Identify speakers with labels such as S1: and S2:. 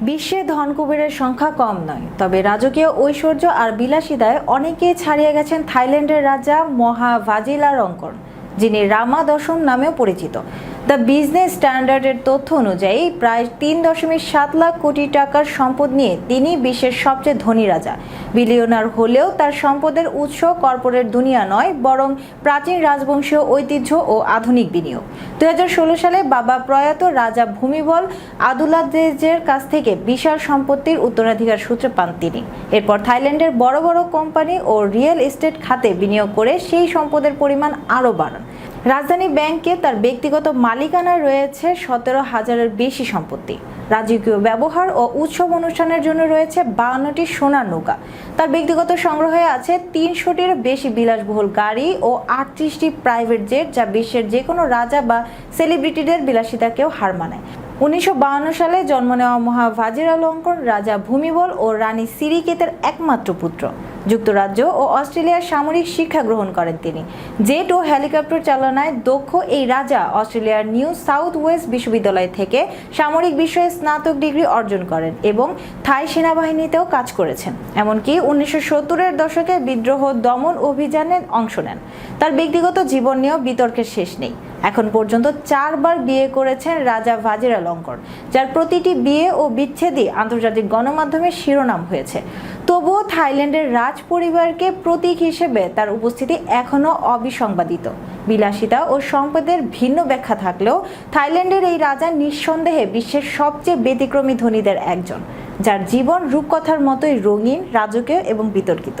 S1: বিশ্বে ধনকুবেরের সংখ্যা কম নয়, তবে রাজকীয় ঐশ্বর্য আর বিলাসিতায় অনেকেই ছাড়িয়ে গেছেন থাইল্যান্ডের রাজা মহা ভাজিলারঙ্কন যিনি রামা দশম নামেও পরিচিত। দ্য বিজনেস স্ট্যান্ডার্ডের তথ্য অনুযায়ী প্রায় তিন দশমিক সাত লাখ কোটি টাকার সম্পদ নিয়ে তিনি বিশ্বের সবচেয়ে ধনী রাজা। বিলিয়নার হলেও তার সম্পদের উৎস কর্পোরেট দুনিয়া নয়, বরং প্রাচীন রাজবংশীয় ঐতিহ্য ও আধুনিক বিনিয়োগ। দুই হাজার ষোলো সালে বাবা প্রয়াত রাজা ভূমিবল আদুলাদেজের কাছ থেকে বিশাল সম্পত্তির উত্তরাধিকার সূত্রে পান তিনি। এরপর থাইল্যান্ডের বড় বড় কোম্পানি ও রিয়েল এস্টেট খাতে বিনিয়োগ করে সেই সম্পদের পরিমাণ আরও বাড়ান। রাজধানী ব্যাংকে তার ব্যক্তিগত মালিকানায় রয়েছে সতেরো হাজারের বেশি সম্পত্তি। রাজকীয় ব্যবহার ও উৎসব অনুষ্ঠানের জন্য রয়েছে বাউন্নটি সোনার নৌকা। তার ব্যক্তিগত সংগ্রহে আছে তিনশোটির বেশি বিলাসবহুল গাড়ি ও আটত্রিশটি প্রাইভেট জেট যা বিশ্বের যে কোনো রাজা বা সেলিব্রিটিদের বিলাসিতাকেও হার মানায়। উনিশশো সালে জন্ম নেওয়া মহা ভাজিরালঙ্কন রাজা ভূমিবল ও রানী সিরিকেতের একমাত্র পুত্র। যুক্তরাজ্য ও অস্ট্রেলিয়ার সামরিক শিক্ষা গ্রহণ করেন তিনি। জেট ও হেলিকপ্টার চালনায় দক্ষ এই রাজা অস্ট্রেলিয়ার নিউ সাউথ ওয়েস্ট বিশ্ববিদ্যালয় থেকে সামরিক বিষয়ে স্নাতক ডিগ্রি অর্জন করেন এবং থাই সেনাবাহিনীতেও কাজ করেছেন। এমনকি উনিশশো সত্তরের দশকে বিদ্রোহ দমন অভিযানে অংশ নেন। তার ব্যক্তিগত জীবন নিয়েও বিতর্কের শেষ নেই। এখন পর্যন্ত চারবার বিয়ে করেছেন রাজা ভাজিরা লঙ্কর যার প্রতিটি বিয়ে ও বিচ্ছেদই আন্তর্জাতিক গণমাধ্যমে শিরোনাম হয়েছে। তবুও থাইল্যান্ডের রাজ পরিবারকে প্রতীক হিসেবে তার উপস্থিতি এখনও অবিসংবাদিত। বিলাসিতা ও সম্পদের ভিন্ন ব্যাখ্যা থাকলেও থাইল্যান্ডের এই রাজা নিঃসন্দেহে বিশ্বের সবচেয়ে ব্যতিক্রমী ধনীদের একজন, যার জীবন রূপকথার মতোই রঙিন, রাজকীয় এবং বিতর্কিত।